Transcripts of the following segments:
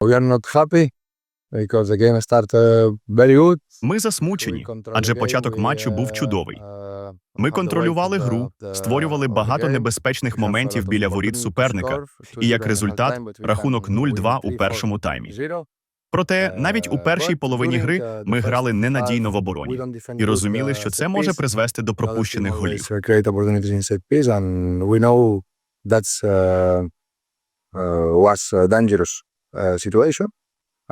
We are not happy because the game started very good. Ми засмучені, адже початок матчу був uh, чудовий. uh, Ми контролювали гру, створювали багато небезпечних моментів біля воріт суперника, і як результат рахунок can win 0-2 у 3-4, першому таймі. 0. Проте навіть у Е, першій половині гри uh, ми грали ненадійно в обороні і розуміли, uh, що це може призвести до пропущених голів. uh, uh, uh, dangerous uh, situation.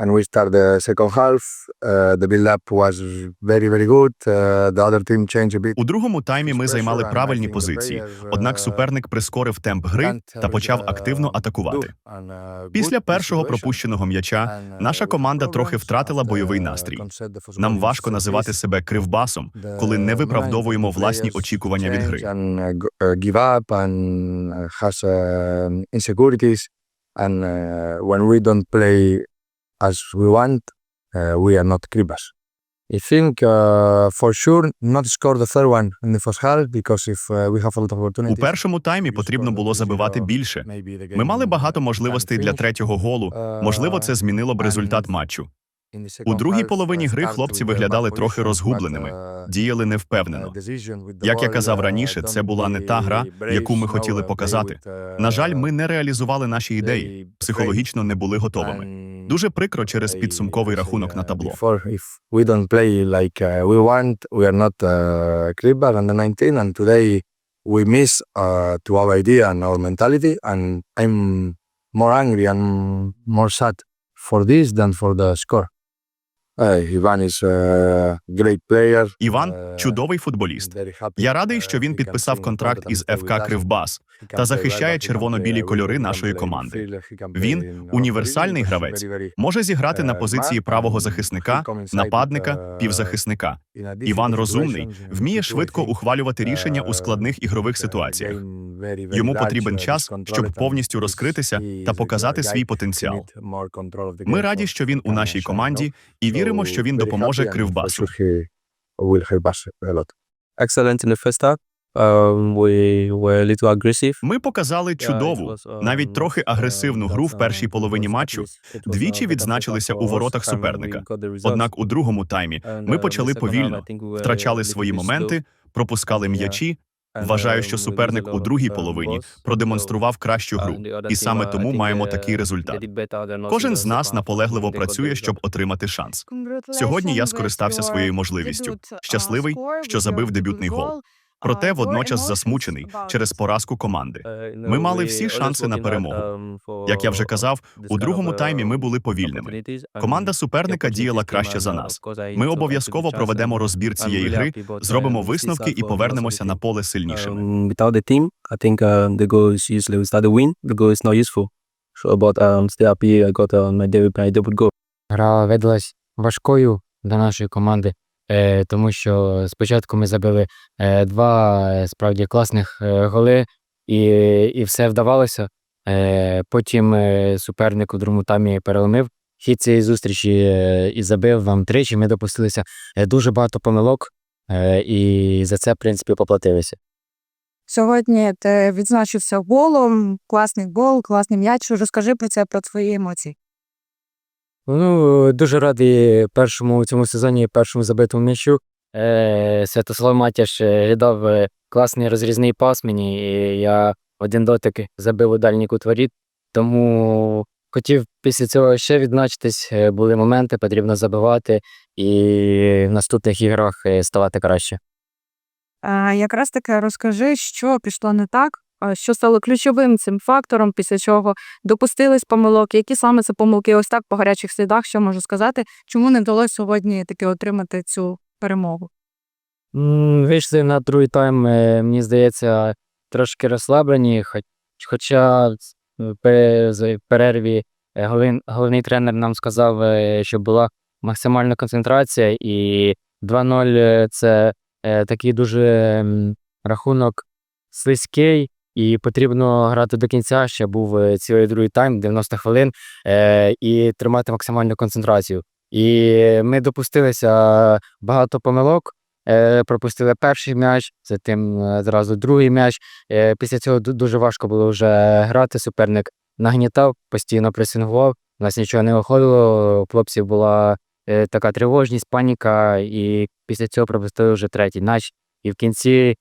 And we start the second half. Uh, the build-up was very, very good. Uh, the other team changed a bit. У другому таймі ми займали правильні позиції. Однак uh, суперник прискорив темп гри та почав активно uh, атакувати. Uh, Після першого пропущеного м'яча uh, наша команда трохи втратила бойовий настрій. Нам важко називати себе кривбасом, коли не виправдовуємо власні очікування від гри. And uh, uh, uh, uh, uh, when we don't play as we want, uh, we are not Kribas. I think uh, for sure not score the third one in the first half because if uh, we have a lot of У першому таймі потрібно було забивати більше. Ми мали багато можливостей для третього голу. Uh, Можливо, це змінило б результат матчу. У другій половині uh, гри хлопці виглядали трохи розгубленими, uh, діяли невпевнено. Як я казав раніше, це була не та гра, яку ми хотіли показати. На жаль, ми не реалізували наші ідеї, психологічно не були готовими. Дуже прикро через підсумковий рахунок на табло. We don't play like uh, we want, we are not uh, Kribas under 19, and miss uh, to our idea and our mentality, and I'm more angry and more sad for this than for the score. Ivan is a great player. Іван uh, чудовий футболіст. Я радий, uh, що він підписав контракт із ФК. Кривбас. Та захищає червоно-білі кольори нашої команди. Він універсальний гравець. Може зіграти на uh, позиції правого захисника, нападника, півзахисника. Іван розумний, вміє швидко ухвалювати рішення у складних ігрових ситуаціях. Йому потрібен uh, час, щоб повністю розкритися та показати свій потенціал. Ми раді, що він у нашій команді, і віримо, що він допоможе Кривбасу. excellent in the first half. Um. Ми показали чудову, навіть трохи агресивну гру в першій половині матчу. Двічі відзначилися у воротах суперника. Однак у другому таймі ми почали повільно, втрачали свої моменти, пропускали м'ячі. Вважаю, що суперник у другій половині продемонстрував кращу гру, і саме тому маємо такий результат. Кожен з нас наполегливо працює, щоб отримати шанс. Сьогодні я скористався своєю можливістю. Щасливий, що забив дебютний гол. Проте водночас засмучений через поразку команди. Ми мали всі шанси на перемогу. Як я вже казав, у другому таймі ми були повільними. Команда суперника діяла краще за нас. Ми обов'язково проведемо розбір цієї гри, зробимо висновки і повернемося на поле сильнішими. Um, without the team, I think the goal is useless. Without the win, the goal is not useful. So, but um, still I got my debut, goal. Гра видалась важкою для нашої команди, е, тому що спочатку ми забили е, два е, справді класних е, голи, і, і все вдавалося. Е, потім е, суперник у другому таймі переломив хід цієї зустрічі е, і забив вам тричі. Ми допустилися е, дуже багато помилок, е, і за це, в принципі, поплатилися. Сьогодні ти відзначився голом, класний гол, класний м'яч. Розкажи про це, про твої емоції. Ну, дуже радий першому у цьому сезоні, першому забитому м'ячу. Е, Святослав Матяш е, віддав е, класний розрізний пас мені, і я один дотик забив у дальній кут воріт. Тому хотів після цього ще відзначитись. Е, Були моменти, потрібно забивати і в наступних іграх ставати краще. Якраз таки розкажи, що пішло не так, що стало ключовим цим фактором, після чого допустились помилок, які саме це помилки, ось так по гарячих слідах, що можу сказати, чому не вдалося сьогодні таки отримати цю перемогу. Вийшли на другий тайм, е, мені здається, трошки розслаблені, хоч, хоча в з- перерві е, головний, тренер нам сказав, е, що була максимальна концентрація, і 2-0 е, це е, такий дуже рахунок слизький, і потрібно грати до кінця. Ще був е, цілий другий тайм, 90 хвилин, е, і тримати максимальну концентрацію. І ми допустилися багато помилок. Е, пропустили перший м'яч, затим е, зразу другий м'яч. Після цього дуже важко було вже грати. Суперник нагнітав, постійно пресингував, у нас нічого не виходило. У хлопців була така тривожність, паніка, і після цього пропустили вже третій матч. І в кінці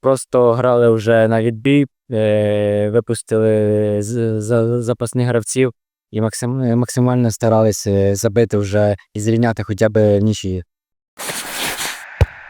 просто грали вже на відбій, е, випустили запасних гравців і максим, максимально старалися забити вже і зрівняти хоча б нічиї.